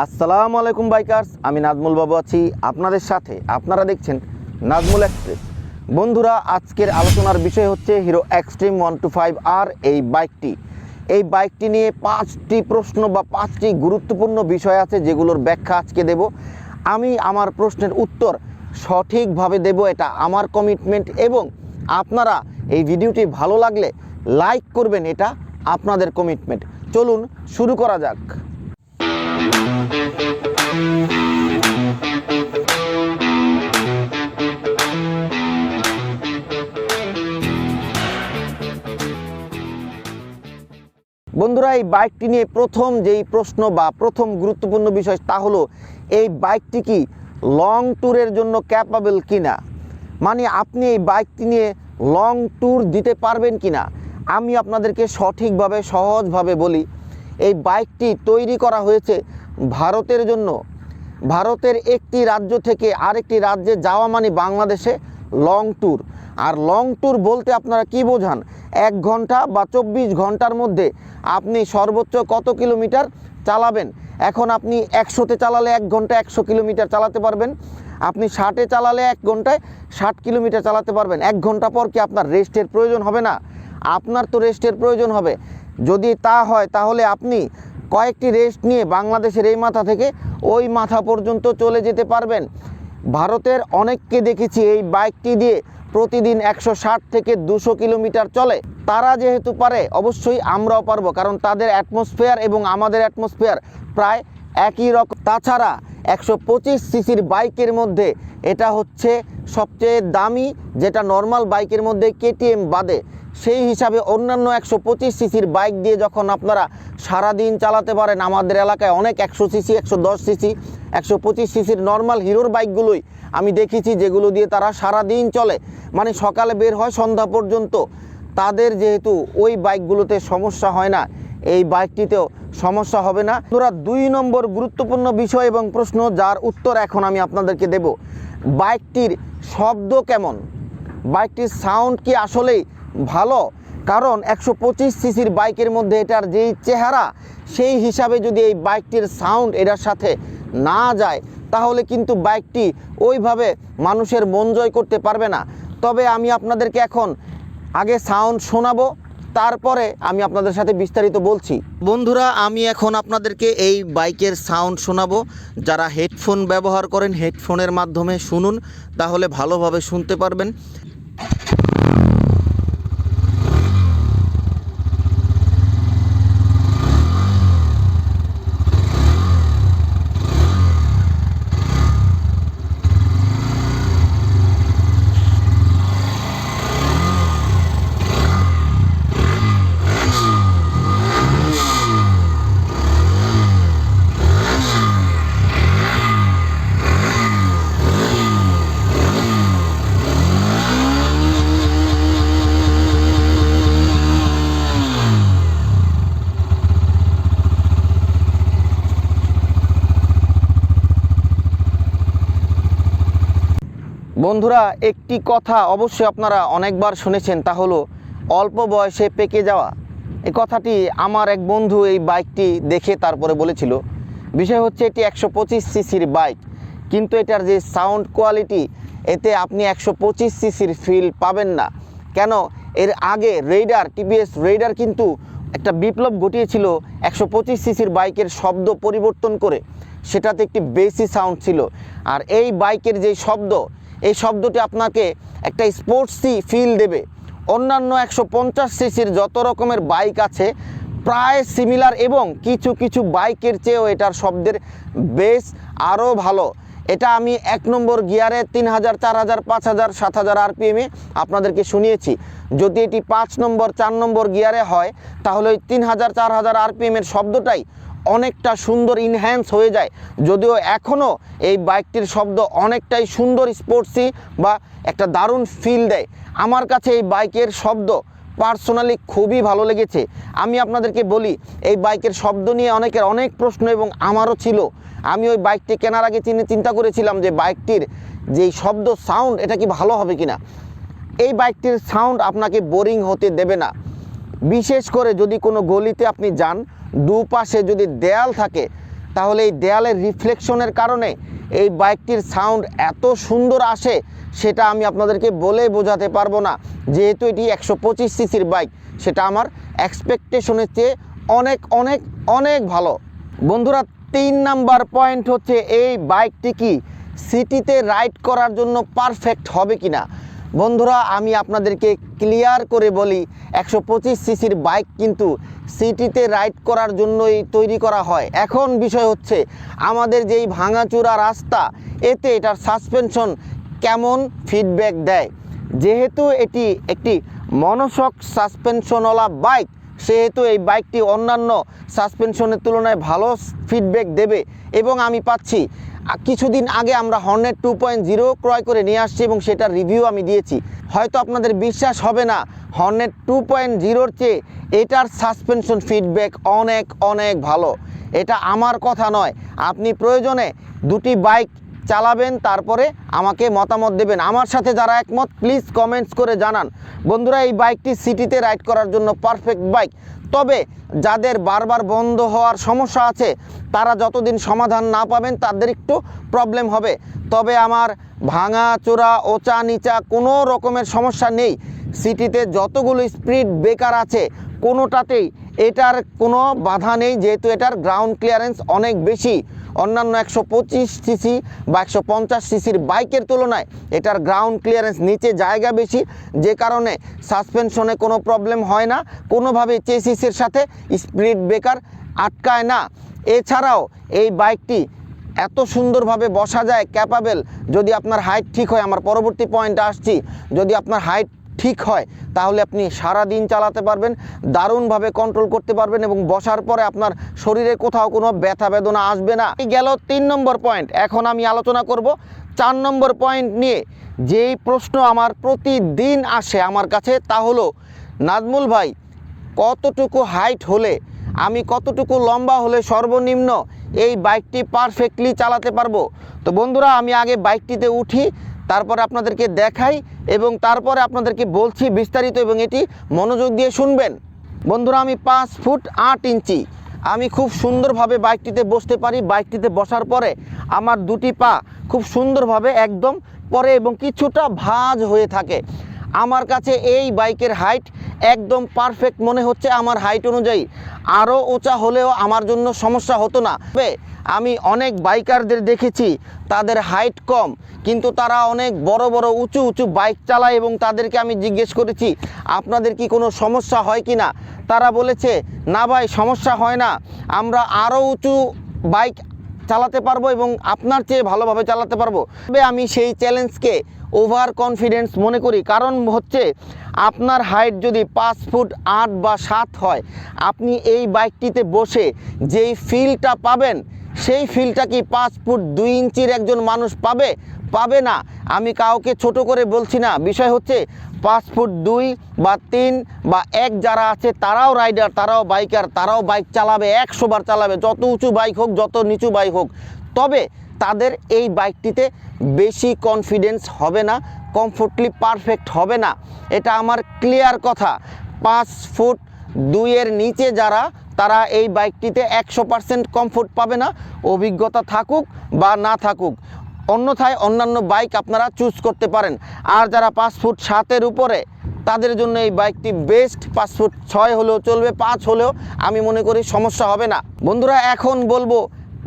আসসালামু আলাইকুম বাইকার্স, আমি নাজমুল বাবু আছি আপনাদের সাথে। আপনারা দেখছেন নাজমুল এক্সপ্রেস বন্ধুরা, আজকের আলোচনার বিষয় হচ্ছে Hero Xtreme one two five আর এই বাইকটি। এই বাইকটি নিয়ে পাঁচটি প্রশ্ন বা পাঁচটি গুরুত্বপূর্ণ বিষয় আছে যেগুলোর ব্যাখ্যা আজকে দেব। আমি আমার প্রশ্নের উত্তর সঠিকভাবে দেব, এটা আমার কমিটমেন্ট এবং আপনারা এই ভিডিওটি ভালো লাগলে লাইক করবেন, এটা আপনাদের কমিটমেন্ট চলুন, শুরু করা যাক। বন্ধুরা, এই বাইকটি নিয়ে প্রথম যেই প্রশ্ন বা প্রথম গুরুত্বপূর্ণ বিষয় তা হলো, এই বাইকটি কি লং ট্যুরের জন্য ক্যাপাবেল কিনা? মানে আপনি এই বাইকটি নিয়ে লং ট্যুর দিতে পারবেন কিনা? আমি আপনাদেরকে সঠিকভাবে, সহজভাবে বলি, এই বাইকটি তৈরি করা হয়েছে ভারতের জন্য, ভারতের একটি রাজ্য থেকে আরেকটি রাজ্যে যাওয়া মানে বাংলাদেশে লং ট্যুর আর লং ট্যুর বলতে আপনারা কি বোঝান? এক ঘণ্টা বা চব্বিশ ঘণ্টার মধ্যে আপনি সর্বোচ্চ কত কিলোমিটার চালাবেন? এখন আপনি একশোতে চালালে এক ঘণ্টা একশো কিলোমিটার চালাতে পারবেন। আপনি ষাটে চালালে এক ঘন্টায় ষাট কিলোমিটার চালাতে পারবেন। এক ঘণ্টা পর কি আপনার রেস্টের প্রয়োজন হবে না? আপনার তো রেস্টের প্রয়োজন হবে। যদি তা হয়, তাহলে আপনি কয়েকটি রেস্ট নিয়ে বাংলাদেশের এই মাথা থেকে ওই মাথা পর্যন্ত চলে যেতে পারবেন। ভারতের অনেককে দেখেছি এই বাইকটি দিয়ে প্রতিদিন একশো ষাট থেকে দুশো কিলোমিটার চলে। তারা যেহেতু পারে, অবশ্যই আমরাও পারব, কারণ তাদের অ্যাটমসফেয়ার এবং আমাদের অ্যাটমসফিয়ার প্রায় একই রকম। তাছাড়া একশো পঁচিশ সিসির বাইকের মধ্যে এটা হচ্ছে সবচেয়ে দামি, যেটা নর্মাল বাইকের মধ্যে কেটিএম বাদে। সেই হিসাবে অন্যান্য একশো পঁচিশ সিসির বাইক দিয়ে যখন আপনারা সারাদিন চালাতে পারেন, আমাদের এলাকায় অনেক একশো সিসি, একশো দশ সিসি, একশো পঁচিশ সিসির নর্মাল হিরোর বাইকগুলোই আমি দেখেছি যেগুলো দিয়ে তারা সারাদিন চলে। মানে সকালে বের হয়, সন্ধ্যা পর্যন্ত তাদের যেহেতু ওই বাইকগুলোতে সমস্যা হয় না, এই বাইকটিতেও সমস্যা হবে না। তোরা দুই নম্বর গুরুত্বপূর্ণ বিষয় এবং প্রশ্ন, যার উত্তর এখন আমি আপনাদেরকে দেব। বাইকটির শব্দ কেমন? বাইকটির সাউন্ড কি আসলেই ভালো। কারণ একশো পঁচিশ সিসির বাইকের মধ্যে এটার যেই চেহারা, সেই হিসাবে যদি এই বাইকটির সাউন্ড এটার সাথে না যায়, তাহলে কিন্তু বাইকটি ওইভাবে মানুষের মন জয় করতে পারবে না। তবে আমি আপনাদেরকে এখন আগে সাউন্ড শোনাবো, তারপরে আমি আপনাদের সাথে বিস্তারিত বলছি। বন্ধুরা, আমি এখন আপনাদেরকে এই বাইকের সাউন্ড শোনাবো। যারা হেডফোন ব্যবহার করেন, হেডফোনের মাধ্যমে শুনুন, তাহলে ভালোভাবে শুনতে পারবেন। বন্ধুরা, একটি কথা অবশ্যই আপনারা অনেকবার শুনেছেন, তা হলো অল্প বয়সে পেকে যাওয়া। এই কথাটি আমার এক বন্ধু এই বাইকটি দেখে তারপরে বলেছিল। বিষয় হচ্ছে এটি একশো পঁচিশ সিসির বাইক, কিন্তু এটার যে সাউন্ড কোয়ালিটি, এতে আপনি একশো পঁচিশ সিসির ফিল পাবেন না। কেন? এর আগে রেইডার, টিভিএস রেইডার কিন্তু একটা বিপ্লব ঘটিয়েছিল একশো পঁচিশ সিসির বাইকের শব্দ পরিবর্তন করে। সেটাতে একটি বেসি সাউন্ড ছিল। আর এই বাইকের যে শব্দ এই শব্দটি আপনাকে একটা স্পোর্টসি ফিল দেবে। অন্যান্য একশো পঞ্চাশ সিসির যত রকমের বাইক আছে, প্রায় সিমিলার এবং কিছু কিছু বাইকের চেয়েও এটার শব্দের বেস আরও ভালো। এটা আমি এক নম্বর গিয়ারে তিন হাজার, চার হাজার, পাঁচ হাজার, সাত হাজার আরপিএমে আপনাদেরকে শুনিয়েছি। যদি এটি পাঁচ নম্বর, চার নম্বর গিয়ারে হয়, তাহলে ওই তিন হাজার, চার হাজার আরপিএমের শব্দটাই অনেকটা সুন্দর ইনহ্যান্স হয়ে যায়। যদিও এখনও এই বাইকটির শব্দ অনেকটাই সুন্দর স্পোর্টসি বা একটা দারুণ ফিল দেয়। আমার কাছে এই বাইকের শব্দ পার্সোনালি খুবই ভালো লেগেছে। আমি আপনাদেরকে বলি, এই বাইকের শব্দ নিয়ে অনেকের অনেক প্রশ্ন এবং আমারও ছিল। আমি ওই বাইকটি কেনার আগে চিনে চিন্তা করেছিলাম যে বাইকটির যেই শব্দ সাউন্ড এটা কি ভালো হবে কিনা। এই বাইকটির সাউন্ড আপনাকে বোরিং হতে দেবে না। বিশেষ করে যদি কোনো গলিতে আপনি যান দুপাশে যদি দেয়াল থাকে, তাহলে এই দেয়ালের রিফ্লেকশনের কারণে এই বাইকটির সাউন্ড এত সুন্দর আসে, সেটা আমি আপনাদেরকে বলে বোঝাতে পারব না। যেহেতু এটি একশো পঁচিশ সিসির বাইক, সেটা আমার এক্সপেকটেশনের চেয়ে অনেক অনেক অনেক ভালো। বন্ধুরা, তিন নাম্বার পয়েন্ট হচ্ছে এই বাইকটি কি? সিটিতে রাইড করার জন্য পারফেক্ট হবে কি না বন্ধুরা, আমি আপনাদেরকে ক্লিয়ার করে বলি, একশো পঁচিশ সিসির বাইক কিন্তু সিটিতে রাইড করার জন্যই তৈরি করা হয়। এখন বিষয় হচ্ছে, আমাদের যেই ভাঙাচোরা রাস্তা, এতে এটার সাসপেনশন কেমন ফিডব্যাক দেয়? যেহেতু এটি একটি মনসক সাসপেনশনওয়ালা বাইক, সেহেতু এই বাইকটি অন্যান্য সাসপেনশনের তুলনায় ভালো ফিডব্যাক দেবে। এবং আমি পাচ্ছি কিছুদিন আগে আমরা হর্নেট টু পয়েন্ট জিরো ক্রয় করে নিয়ে আসছি এবং সেটার রিভিউ আমি দিয়েছি। হয়তো আপনাদের বিশ্বাস হবে না হর্নেট টু পয়েন্ট জিরোর চেয়ে এটার সাসপেনশন ফিডব্যাক অনেক অনেক ভালো। এটা আমার কথা নয়। আপনি প্রয়োজনে দুটি বাইক চালাবেন, তারপরে আমাকে মতামত দেবেন। আমার সাথে যারা একমত প্লিজ কমেন্টস করে জানান। বন্ধুরা, এই বাইকটি সিটিতে রাইড করার জন্য পারফেক্ট বাইক তবে যাদের বারবার বন্ধ হওয়ার সমস্যা আছে, তারা যতদিন সমাধান না পাবেন, তাদের একটু প্রবলেম হবে। তবে আমার ভাঙা, চোরা, ওচা, নিচা কোনো রকমের সমস্যা নেই। সিটিতে যতগুলো স্পিড ব্রেকার আছে, কোনোটাতেই এটার কোনো বাধা নেই, যেহেতু এটার গ্রাউন্ড ক্লিয়ারেন্স অনেক বেশি। অন্যান্য একশো পঁচিশ সিসি বা একশো পঞ্চাশ সিসির বাইকের তুলনায় এটার গ্রাউন্ড ক্লিয়ারেন্স নিচে জায়গা বেশি, যে কারণে সাসপেনশনে কোনো প্রবলেম হয় না। কোনোভাবে চেসিসের সাথে স্পিড ব্রেকার আটকায় না। এছাড়াও এই বাইকটি এত সুন্দরভাবে বসা যায় ক্যাপাবেল যদি আপনার হাইট ঠিক হয়, আমার পরবর্তী পয়েন্টে আসছি, যদি আপনার হাইট ঠিক হয়, তাহলে আপনি সারা দিন চালাতে পারবেন, দারুণভাবে কন্ট্রোল করতে পারবেন এবং বসার পরে আপনার শরীরে কোথাও কোনো ব্যথা বেদনা আসবে না। গেল তিন নম্বর পয়েন্ট এখন আমি আলোচনা করব চার নম্বর পয়েন্ট নিয়ে। যেই প্রশ্ন আমার প্রতিদিন আসে আমার কাছে, তা হলো, নাজমুল ভাই, কতটুকু হাইট হলে, আমি কতটুকু লম্বা হলে সর্বনিম্ন এই বাইকটি পারফেক্টলি চালাতে পারব? তো বন্ধুরা, আমি আগে বাইকটিতে উঠি তারপরে আপনাদেরকে দেখাই এবং তারপরে আপনাদেরকে বলছি বিস্তারিত এবং এটি মনোযোগ দিয়ে শুনবেন। বন্ধুরা, আমি পাঁচ ফুট আট ইঞ্চি। আমি খুব সুন্দরভাবে বাইকটিতে বসতে পারি। বাইকটিতে বসার পরে আমার দুটি পা খুব সুন্দরভাবে একদম পরে এবং কিছুটা ভাজ হয়ে থাকে। আমার কাছে এই বাইকের হাইট একদম পারফেক্ট মনে হচ্ছে আমার হাইট অনুযায়ী। আরও উঁচা হলেও আমার জন্য সমস্যা হতো না। তবে আমি অনেক বাইকারদের দেখেছি, তাদের হাইট কম, কিন্তু তারা অনেক বড় বড় উঁচু উঁচু বাইক চালায় এবং তাদেরকে আমি জিজ্ঞেস করেছি, আপনাদের কি কোনো সমস্যা হয় কি না তারা বলেছে, না ভাই, সমস্যা হয় না। আমরা আরও উঁচু বাইক চালাতে পারব এবং আপনার চেয়ে ভালোভাবে চালাতে পারব। তবে আমি সেই চ্যালেঞ্জকে ওভার কনফিডেন্স মনে করি। কারণ হচ্ছে আপনার হাইট যদি পাঁচ ফুট আট বা সাত হয়, আপনি এই বাইকটিতে বসে যেই ফিলটা পাবেন, সেই ফিলটা কি পাঁচ ফুট দুই ইঞ্চির একজন মানুষ পাবে? পাবে না। আমি কাউকে ছোট করে বলছি না। বিষয় হচ্ছে পাঁচ ফুট দুই বা তিন বা এক যারা আছে, তারাও রাইডার তারাও বাইকার তারাও বাইক চালাবে, একশো বার চালাবে। যত উঁচু বাইক হোক, যত নিচু বাইক হোক। তবে তাদের এই বাইকটিতে বেশি কনফিডেন্স হবে না কমফোর্টলি পারফেক্ট হবে না। এটা আমার ক্লিয়ার কথা। পাঁচ ফুট দুইয়ের নিচে যারা, তারা এই বাইকটিতে একশো পার্সেন্ট কমফোর্ট পাবে না। অভিজ্ঞতা থাকুক বা না থাকুক, অন্যথায় অন্যান্য বাইক আপনারা চুজ করতে পারেন। আর যারা পাঁচ ফুট সাতের উপরে, তাদের জন্য এই বাইকটি বেস্ট পাঁচ ফুট ছয় হলেও চলবে, পাঁচ হলেও আমি মনে করি সমস্যা হবে না। বন্ধুরা, এখন বলব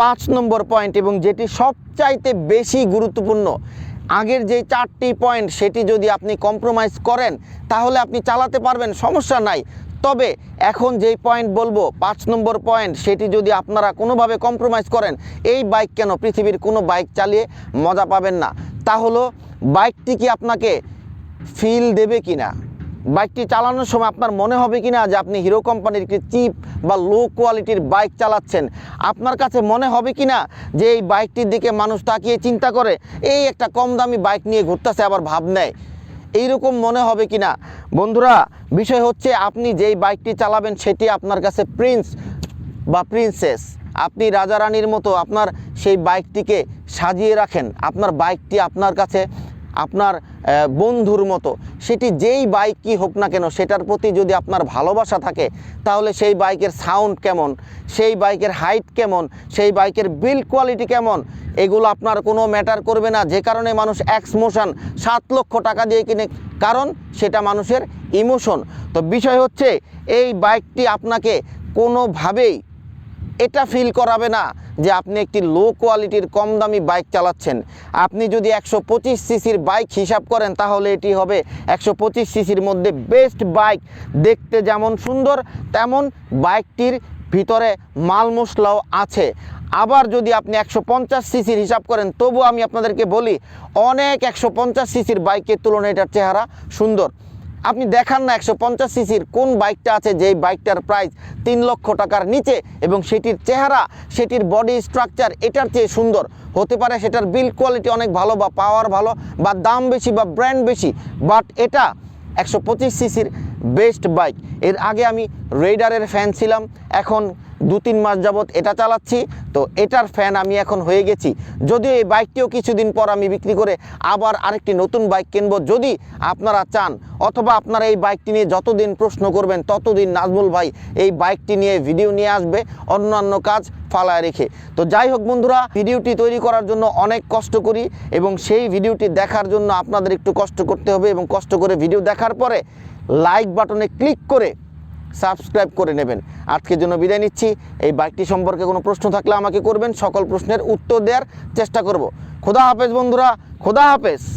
পাঁচ নম্বর পয়েন্ট এবং যেটি সবচাইতে বেশি গুরুত্বপূর্ণ, আগের যে চারটি পয়েন্ট সেটি যদি আপনি কম্প্রোমাইজ করেন, তাহলে আপনি চালাতে পারবেন, সমস্যা নাই। তবে এখন যেই পয়েন্ট বলব, পাঁচ নম্বর পয়েন্ট সেটি যদি আপনারা কোনোভাবে কম্প্রোমাইজ করেন, এই বাইক কেন? পৃথিবীর কোনো বাইক চালিয়ে মজা পাবেন না। তা হলো বাইকটি কি আপনাকে ফিল দেবে কি না বাইকটি চালানোর সময় আপনার মনে হবে কি না যে আপনি হিরো কোম্পানির একটি চিপ বা লো কোয়ালিটির বাইক চালাচ্ছেন? আপনার কাছে মনে হবে কি না যে এই বাইকটির দিকে মানুষ তাকিয়ে চিন্তা করে, এই একটা কম দামি বাইক নিয়ে ঘুরতেছে, আবার ভাব নেয়? এইরকম মনে হবে কি না বন্ধুরা, বিষয় হচ্ছে আপনি যেই বাইকটি চালাবেন সেটি আপনার কাছে প্রিন্স বা প্রিন্সেস। আপনি রাজা রানীর মতো আপনার সেই বাইকটিকে সাজিয়ে রাখেন। আপনার বাইকটি আপনার কাছে আপনার বন্ধুর মতো। সেটি যেই বাইক বাইকই হোক না কেন, সেটার প্রতি যদি আপনার ভালোবাসা থাকে, তাহলে সেই বাইকের সাউন্ড কেমন? সেই বাইকের হাইট কেমন? সেই বাইকের বিল্ড কোয়ালিটি কেমন? এগুলো আপনার কোনো ম্যাটার করবে না। যে কারণে মানুষ এক্স মোশন সাত লক্ষ টাকা দিয়ে কিনে, কারণ সেটা মানুষের ইমোশন তো বিষয় হচ্ছে, এই বাইকটি আপনাকে কোনোভাবেই এটা ফিল করাবে না যে আপনি একটি লো কোয়ালিটির কম দামি বাইক চালাচ্ছেন। আপনি যদি একশো পঁচিশ সিসির বাইক হিসাব করেন, তাহলে এটি হবে একশো পঁচিশ সিসির মধ্যে বেস্ট বাইক দেখতে যেমন সুন্দর, তেমন বাইকটির ভিতরে মাল মশলাও আছে। আবার যদি আপনি একশো পঞ্চাশ সিসির হিসাব করেন তবু আমি আপনাদেরকে বলি, অনেক একশো পঞ্চাশ সিসির বাইকের তুলনায় এটার চেহারা সুন্দর। আপনি দেখান না একশো পঞ্চাশ সিসির কোন বাইকটা আছে, যেই বাইকটার প্রাইস তিন লক্ষ টাকার নিচে এবং সেটির চেহারা, সেটির বডি স্ট্রাকচার এটার চেয়ে সুন্দর। হতে পারে সেটার বিল কোয়ালিটি অনেক ভালো বা পাওয়ার ভালো বা দাম বেশি বা ব্র্যান্ড বেশি বাট এটা একশো পঁচিশ সিসির বেস্ট বাইক এর আগে আমি রেডারের ফ্যান ছিলাম, এখন দু তিন মাস যাবৎ এটা চালাচ্ছি। তো এটার ফ্যান আমি এখন হয়ে গেছি। যদিও এই বাইকটিও কিছুদিন পর আমি বিক্রি করে আবার আরেকটি নতুন বাইক কিনব। যদি আপনারা চান অথবা আপনারা এই বাইকটি নিয়ে যতদিন প্রশ্ন করবেন, ততদিন নাজমুল ভাই এই বাইকটি নিয়ে ভিডিও নিয়ে আসবে, অন্যান্য কাজ ফালায় রেখে। তো যাই হোক বন্ধুরা ভিডিওটি তৈরি করার জন্য অনেক কষ্ট করি এবং সেই ভিডিওটি দেখার জন্য আপনাদের একটু কষ্ট করতে হবে এবং কষ্ট করে ভিডিও দেখার পরে লাইক বাটনে ক্লিক করে সাবস্ক্রাইব করে নেবেন। আজকের জন্য বিদায় নিচ্ছি। এই বাইকটি সম্পর্কে কোনো প্রশ্ন থাকলে আমাকে করবেন। সকল প্রশ্নের উত্তর দেওয়ার চেষ্টা করব। খোদা হাফেজ বন্ধুরা, খোদা হাফেজ।